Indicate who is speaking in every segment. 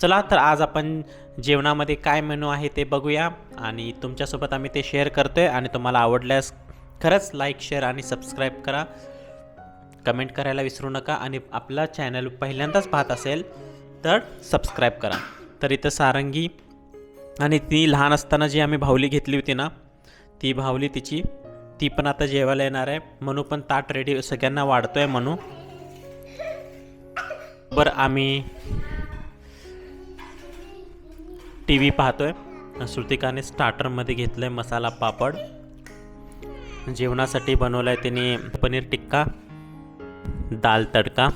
Speaker 1: चला तर आज आपण जेवणामध्ये काय मेनू आहे ते बघूया आणि तुमच्यासोबत आम्ही ते शेअर करतो आहे आणि तुम्हाला आवडल्यास खरंच लाईक शेअर आणि सबस्क्राईब करा. कमेंट करायला विसरू नका आणि आपला चॅनल पहिल्यांदाच पाहत असेल तर सबस्क्राईब करा. तर इथं सारंगी आणि ती लहान असताना जी आम्ही भावली घेतली होती ना ती भावली तिची ती पण आता जेवायला येणार आहे. म्हणू पण ताट रेडी सगळ्यांना वाढतोय म्हणू बरं आम्ही टी व्ही पाहतोय. श्रुतिकाने स्टार्टरमध्ये घेतलं आहे मसाला पापड. जेवणासाठी बनवलं आहे त्याने पनीर टिक्का दाल तडका.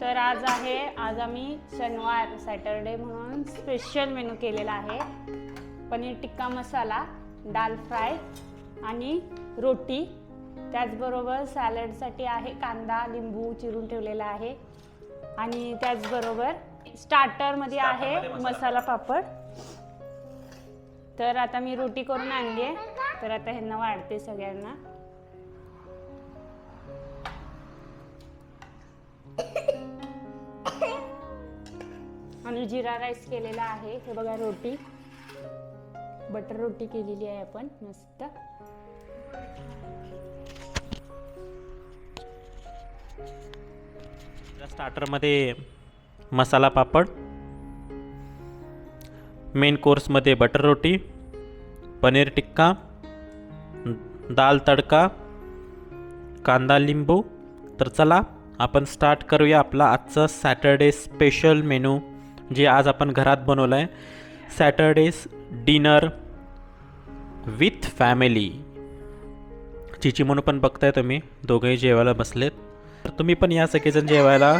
Speaker 2: तर आज आहे आज आम्ही शनिवार सॅटरडे म्हणून स्पेशल मेनू केलेला आहे. पनीर टिक्का मसाला दाल फ्राय आणि रोटी. त्याचबरोबर सॅलडसाठी आहे कांदा लिंबू चिरून ठेवलेला आहे. आणि त्याचबरोबर स्टार्टरमध्ये आहे मसाला. पापड. तर आता मी रोटी करून आणली आहे तर आता ह्यांना वाढते सगळ्यांना. आणि जिरा राईस केलेला आहे. हे बघा रोटी. बटर रोटी केलेली आहे आपण मस्त.
Speaker 1: त्या स्टार्टरमध्ये मसाला पापड मेन कोर्समध्ये बटर रोटी पनीर टिक्का दाल तडका कांदा लिंबू. तर चला आपण स्टार्ट करूया आपला आजचा सॅटरडे स्पेशल मेनू जे आज आपण घरात बनवलं आहे सॅटरडेज डिनर विथ फॅमिली चिची म्हणून पण बघताय तुम्ही दोघंही जेवायला बसलेत. तुम्ही पण या सगळेजण जेवायला.